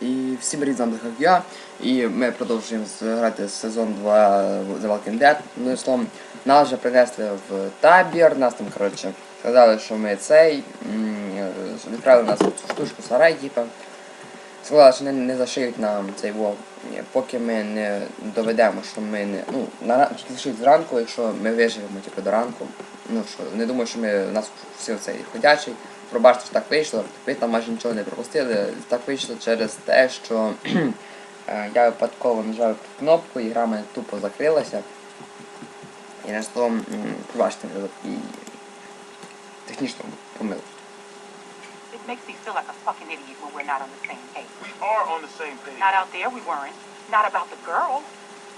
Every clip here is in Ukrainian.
І всім вами як я. І ми продовжуємо грати сезон 2 The Walking Dead. Ну і словом, нас вже принесли в табір, нас там, коротше, сказали, що ми цей, відправили нас в цю штучку сарай, типа. Сказали, що не, не зашиють нам цей вов, поки ми не доведемо, що ми не. Ну, на зашиють зранку, якщо ми виживемо типу, до ранку. Ну що, не думаю, що ми нас всі цей ходячий. Пробачте, що так вийшло. Ви там майже нічого не пропустили. Так вийшло через те, що е, я випадково нажав кнопку і гра мене тупо закрилася. І на словом, пробачте такий технічну помилку. It makes me feel like a fucking idiot when we're not on the same page. We are on the same page. Not out there, we weren't. Not about the girl.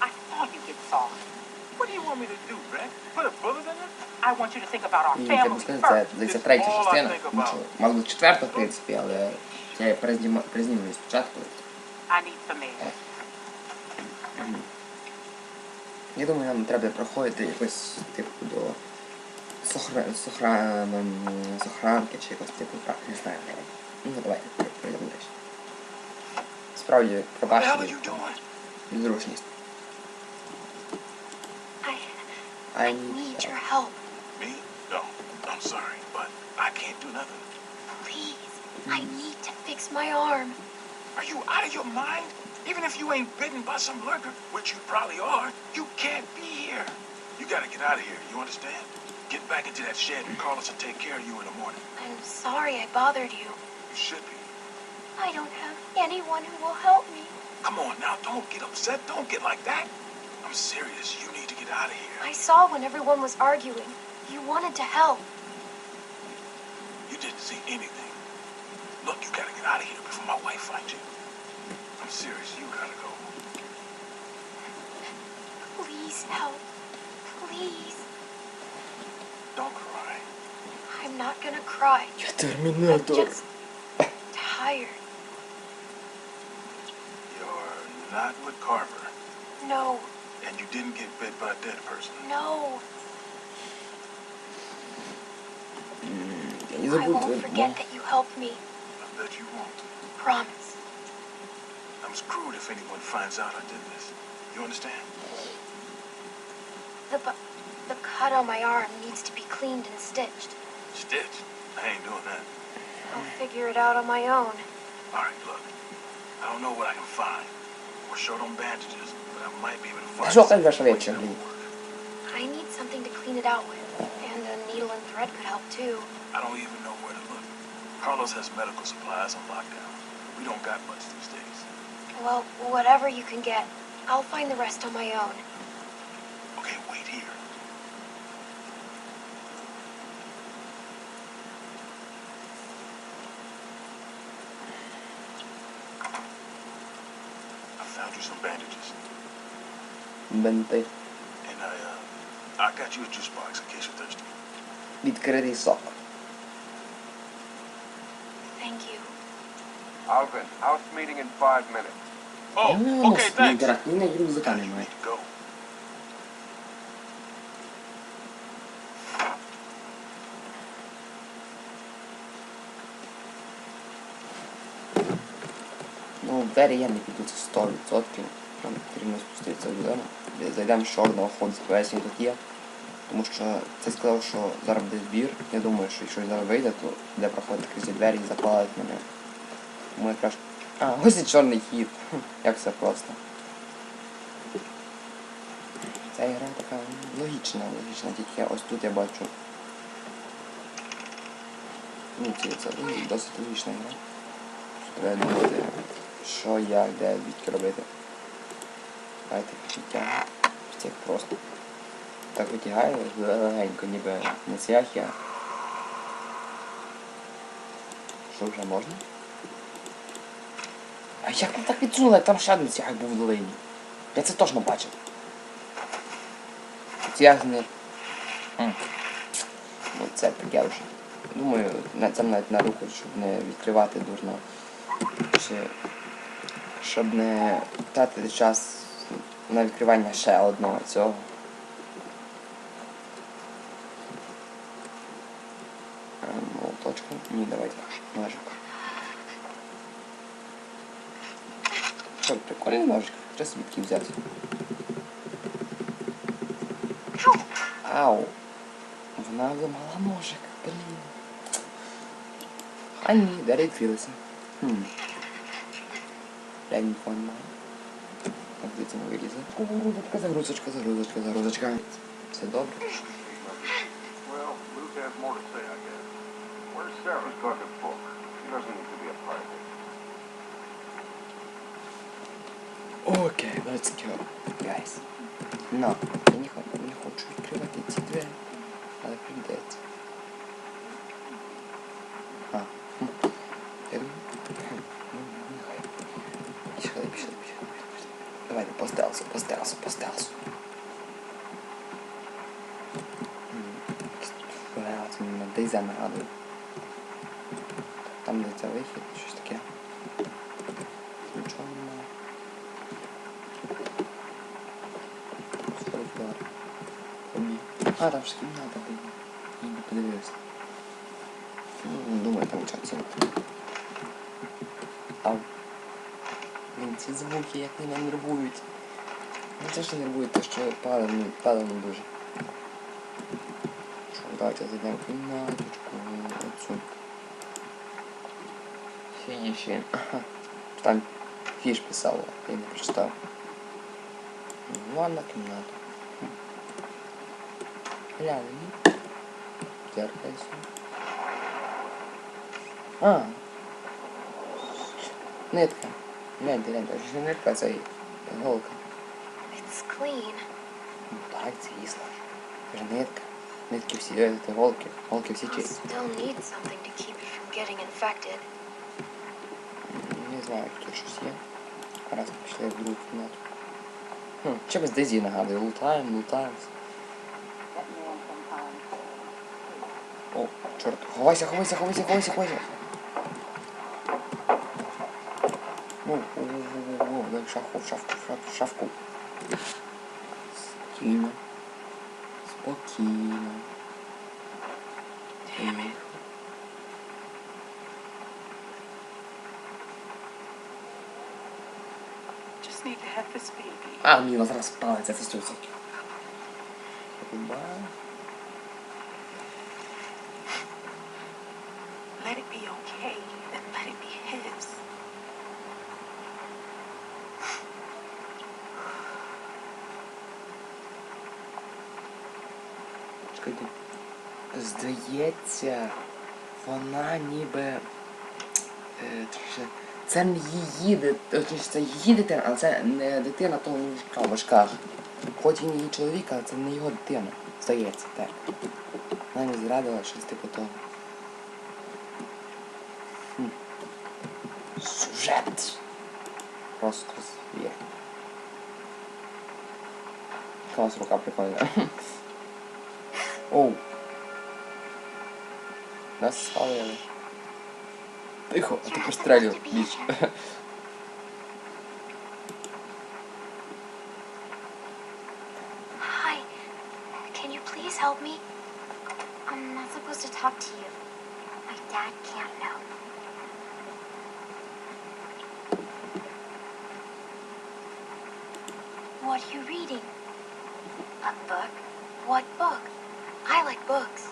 I saw you get soft. What do you want me to do, Beck? Put a bullet in her? I want you to think about our І як би family сказати, це first. третя All частина. Ну, мало бути четверта, в принципі, але я признімаю її спочатку. I need some air. Я думаю, нам треба проходити якось типу до сохра... Сохра... сохранки чи якось типу так, не знаю. Ну давайте пройдемо далі. Справді, пробачте незручність. I I need need your help. Me? No. I'm sorry, but I can't do nothing. Please. I hmm. need to fix my arm. Are you out of your mind? Even if you ain't bitten by some lurker, which you probably are, you can't be here. You gotta get out of here, you understand? Get back into that shed and Carlos will take care of you in the morning. I'm sorry I bothered you. You should be. I don't have anyone who will help me. Come on now, don't get upset. Don't get like that. I'm serious. You need to get out of here. I saw when everyone was arguing. You wanted to help. You didn't see anything. Look, you gotta get out of here before my wife finds you. I'm serious. You gotta go. Please help. Please. Don't cry. I'm not gonna cry. Я I'm термінатор. just tired. You're not with Carver, No, And you didn't get bit by a dead person? No. I won't forget that you helped me. I bet you won't. Promise. I'm screwed if anyone finds out I did this. You understand? The, the cut on my arm needs to be cleaned and stitched. Stitched? I ain't doing that. I'll figure it out on my own. All right, look. I don't know what I can find. We're short on bandages, Sok kedves a vécsemlény. I need something to clean it out with, and a needle and thread could help too. I don't even know where to look. Carlos has medical supplies on lockdown. We don't got much these days. Well, whatever you can get, I'll find the rest on my own. Okay, wait here. I found you some bandages. Бенти. and I, uh, I got you a juice box in case you're thirsty. Відкритий сок. Thank you. Alvin, house meeting in five minutes. Oh, Ну, okay, ну, thanks. інтерактивний рюкзака Now you немає. need to go. Ну, в двері я не піду, це 100%. Нам потрібно спуститися додому. Зайдемо з чорного фонд сподіваюся, він тут є. Тому що це сказав, що зараз буде збір. Я думаю, що якщо зараз вийде, то буде проходити крізь двері і запалить мене. Тому я краще. А, ось і чорний хід. Як все просто. Ця гра така логічна, логічна, тільки ось тут я бачу. Ну, це, це досить логічна гра. Треба думати, що, як, де, звідки робити. Давайте підтягнемо. Це просто. Так витягаю легенько, ніби не цвях я. Що вже можна? А як ми так відсунули, там ще один цвях був в долині? Я це точно бачив. Цвях. Ну це таке вже. Думаю, на це навіть на руку, щоб не відкривати дурно. Чи щоб не втратити час на відкривання ще одного цього. Ем, Молоточка. Ні, давайте. Ножик. Що, прикольний ножик? Треба собі такий взяти. Ow! Ау. Вона вимала ножик. Блін. А ні, двері відкрилися. Хм. Я не понимаю. Так де цьому вилізе? О, рудочка, загрузочка, загрузочка, загрузочка. Все добре. Well, Luke has more to say, I guess. Where's Sarah? She's got the book. She doesn't need to be a part of it. Окей, let's go, guys. Но, я не, хо- не хочу відкривати ці двері, але прийдеться. Це мені на Дейза нагадує. Там де це вихід, щось таке. Нічого немає. Хобі. А, там ж кімната була. Я не подивився. Ну, не думаю, там чат. Ау. Блін, ці звуки як мене нервують. Не те, що нервують, те, що палено, палено дуже. Що, давайте зайдемо в кімнаточку. Оцю. Фініші. Ага. Там фіш писало, я не прочитав. Ванна кімната. Хм. Глянемо. Зеркальце. А. Нитка. Гляньте, гляньте, це ж не нитка, це голка. It's clean. Ну так, звісно. Це ж нитка. Нитки всі, е, це голки. Голки всі I'll чисті. still need something to keep it from getting infected. Не знаю, тут щось є. Раз пішли в другу кімнату. Хм, чимось Дезі нагадує. Лутаємо, лутаємо. О, чорт. Ховайся, ховайся, ховайся, ховайся, ховайся. О, о, о, о, о, дай в шафку, в шафку, в шафку, в шафку. Спокійно. Спокійно. baby. А, мені зараз палиться, це 100%. Ба. Let it be okay, and let it be his. Чекайте. Здається, вона ніби. Е, точніше, це не її дитина, це її дитина, але це не дитина того мужика, мужика. Хоч він її чоловік, але це не його дитина. Здається, так. Вона не зрадила щось типу того. Хм. Сюжет. Просто звір. Яка рука прикольна. Оу. Нас спалили. Тихо, а тепер стрелю більше. Hi. Can you please help me? I'm not supposed to talk to you. My dad can't know. What are you reading? A book? What book? I like books.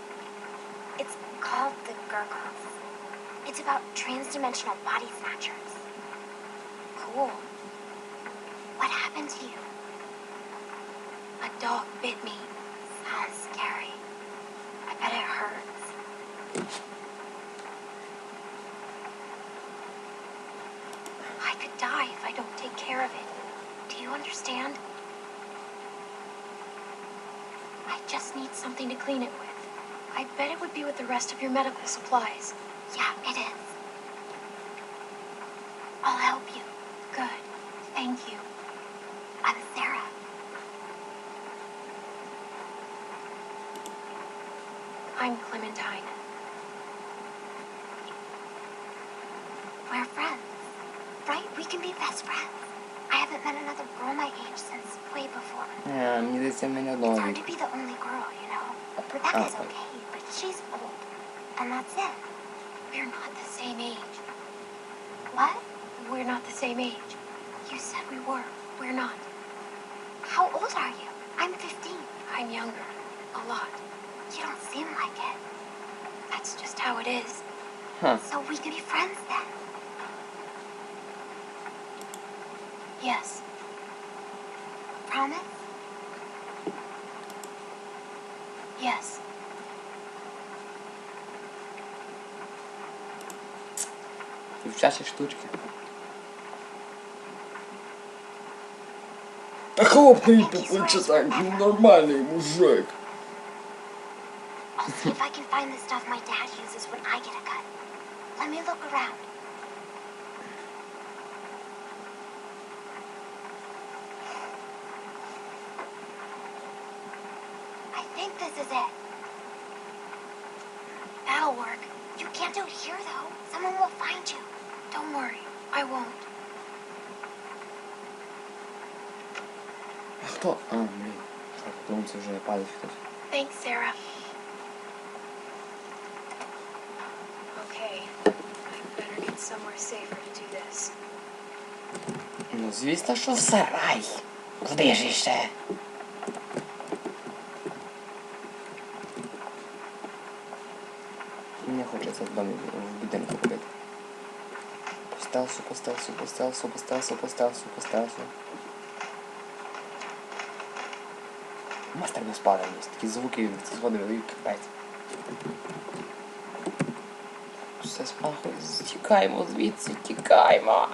It's called The Gurgles. It's about transdimensional body snatchers. Cool. What happened to you? A dog bit me. Sounds scary. I bet it hurts. I could die if I don't take care of it. Do you understand? I just need something to clean it with. I bet it would be with the rest of your medical supplies. Yeah, it is. I'll help you. Good. Thank you. I'm Sarah. I'm Clementine. We're friends, right? We can be best friends. I haven't met another girl my age since way before. Yeah, neither is Amanda It's hard to be the only girl, you know? Rebecca's Oh. okay, but she's old. And that's it. We're not the same age. What? We're not the same age. You said we were. We're not. How old are you? I'm 15. I'm younger. A lot. You don't seem like it. That's just how it is. Huh. So we can be friends then. Yes. Promise? Yes. Дівчачі штучки. Та хлопний тупий так, нормальний мужик. I'll see if I can find the stuff my dad uses when I get a cut. Let me look around. think this is it. That'll work. You can't do it here, though. Someone will find you. Don't worry. I won't. А хто? А, блін. Так, думаю, це вже палить хтось. Thanks, Sarah. Okay, I better get somewhere safer to do this. Ну, звісно, що в сарай. Куди ж іще? Не хочеться в домі в будинку. По стелсу, по стелсу, по стелсу, по стелсу, по стелсу, по стелсу. Мастер без пара є. Такі звуки згодом і капець. Все спахує. Тікаємо звідси, тікаємо.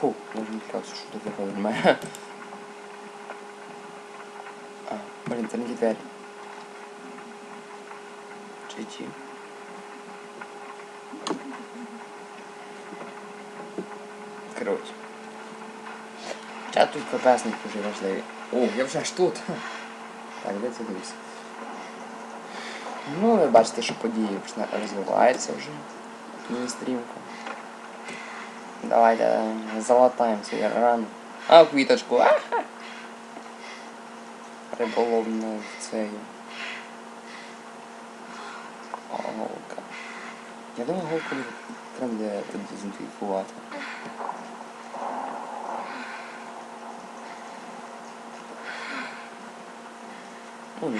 Фу, можна сказати, що тут виходить. А, блін, це не ті двері. Чи ті? Коротше. Хоча тут КПСник дуже важливі. О, я вже ж тут. Так, де дивись? Ну, ви бачите, що події розвиваються вже. Дуже стрімко. Давайте залатаємо цей ран. А, квіточку. Аха. Риболовну цею. О, голка. Я думаю, голку треба буде дезінфікувати. Ну,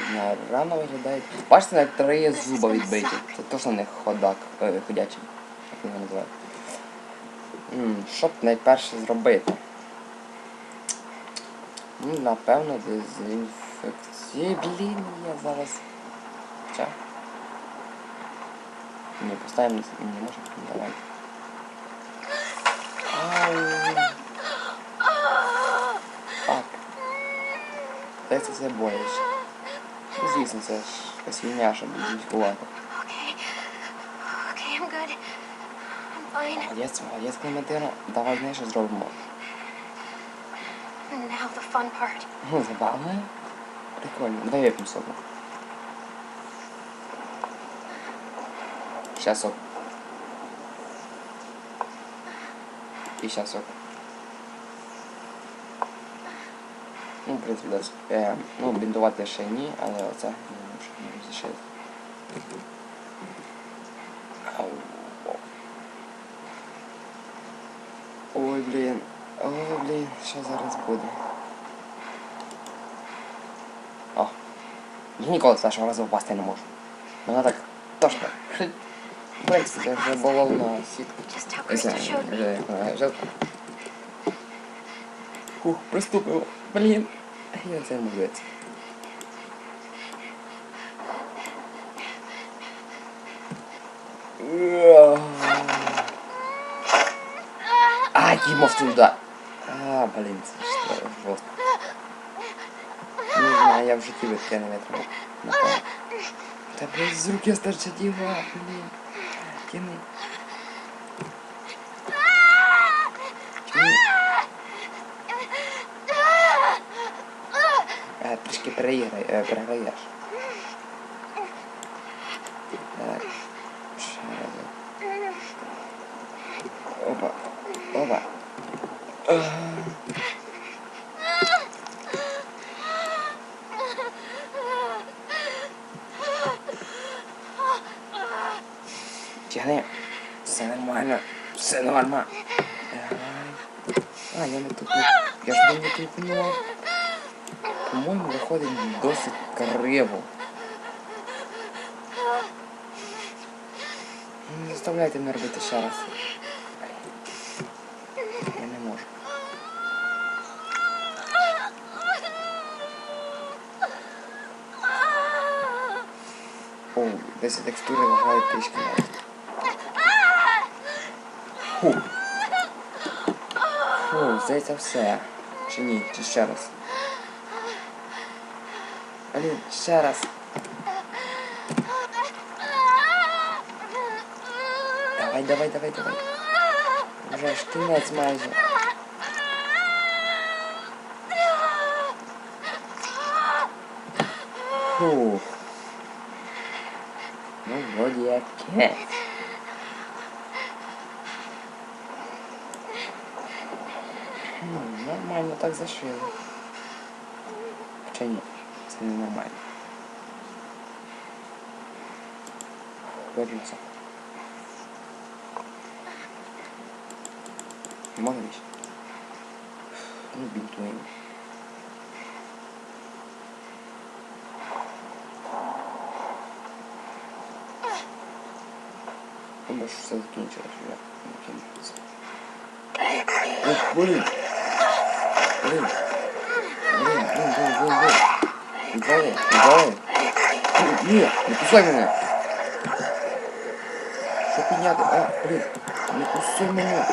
рано виглядає. Бачите, навіть три зуба відбиті. Це точно не ходак, е, ходячий. Як його називають. Що б найперше зробити? Ну, напевно, дезінфекції. Блін, я зараз. Хоча. Ні, поставимо не може. Давай. Ау. Так. Здається, це боляче. Ну, Звісно, це ж якась війня, щоб дезінфікувати. Okay. Okay, I'm good. I'm fine. Молодець, молодець, Клементина. Давай знаєш, що зробимо. Now the fun part. Ну, забавно. Прикольно. Давай вип'ємо соку. Сейчас сейчас сок. Ну, в принципі, досить. Е, ну, бінтувати ще ні, але оце не не розрішити. Ой, блін. Ой, блін, що зараз буде? О. Я ніколи з першого разу впасти не можу. Вона так точно. хи- В принципі, вже було на сітку. Just how Ось, Krista showed me. вже, е, вже. Ух, приступило. Блін. Я це не можу. А, Дімов ти удар. А, блін, це ж треба жорстко. Не знаю, я в житті би таке не витримав. Напевно. Та блін, з руки старчать діва, блін. Тяни. Тяни. Е, трішки Тягни. Все нормально. Все норма. Давай. А, я не тут не... Я ж не тупнув. По-моєму, виходить досить криво. Не заставляйте мене робити ще раз. Я не можу. О, десь текстури лагають трішки навіть. Фу. Фу, здається все. Чи ні? Чи ще раз? Блін, ще раз. Давай, давай, давай, давай. Вже ж кінець майже. Фух. Ну, вроді No tak za chwilę. Czy nie? To nie normalnie. Powiedzmy co. Nie mogę iść. Nie bintuję. Chyba już chcę zginąć, ale ja nie wiem co. Ech, boli! Можна більше? Ну, бінтуємо. Тому що все закінчилось вже. Закінчується. Ох, блін! Блін! Блін, блін, блін, блін, блін. Відвали, відвали. Ні, не кусай мене. Що підняти? А, блін. Не кусай мене.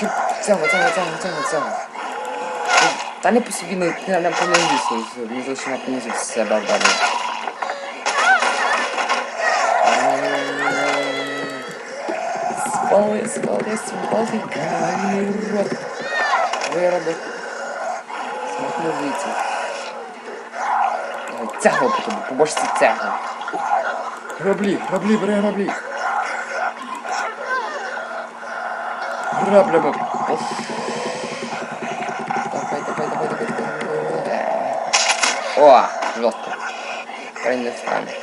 Чіп, цього, цього, цього, цього, цього. Та не по собі, не, не, не понизися. Не зовсім понизити себе далі. Спали, спали, спали, гальний рот. Виробок. Смахнувиці. Давай, Цягло по тобі, побачиться цягло. Граблі, граблі, бери граблі. Граблями. Давай, давай, давай, давай, давай. О, жорстко. Хай не встане.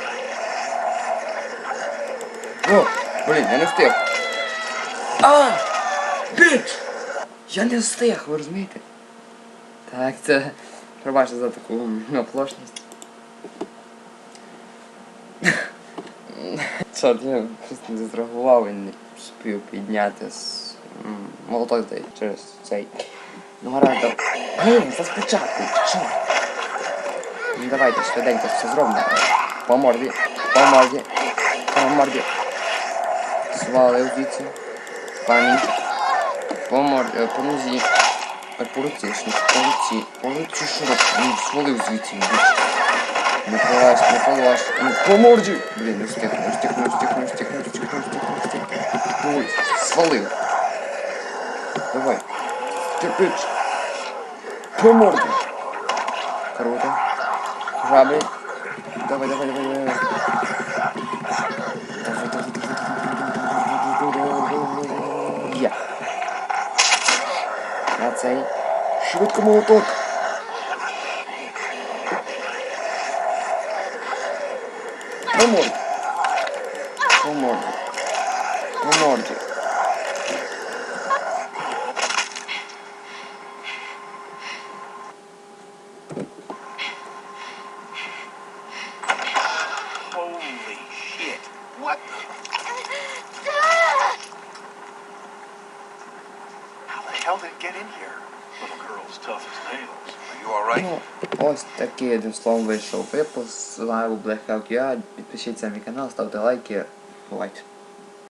О, блін, я не встиг. А! Біч! Я не встиг, ви розумієте? Так, це. Пробачте за таку оплошність. Чорт, я просто не зреагував і не спів підняти з молоток здається, через цей. Ну гаразд, Блін, за спочатку, чорт. Ну давайте швиденько все зробимо. По морді, по морді, по морді. Свалив звідси. Пані. По морді, е, по нозі. Е, По руці, не по руці. По руці що? Ну, свалив звідси, біч. Не пролазь, не пролазь. Ну, по морді. Блін, не встиг, не встиг, не встиг, не встиг, не встиг, не встиг, не встиг. Ой, свалив. Давай. Ти. По морді. Круто. Жаби. Давай, давай. Давай, давай, давай, давай, давай, давай, давай. Є. На цей. Швидко молоток. Come on. Come морді. По морді. Holy shit. What the? How the hell did it get in here? Little girl's tough as nails. Are you alright? Ну, ось такий одним словом вийшов випуск. З вами був Black Hawk UA. Підпишіться на мій канал, ставте лайки. Бувайте.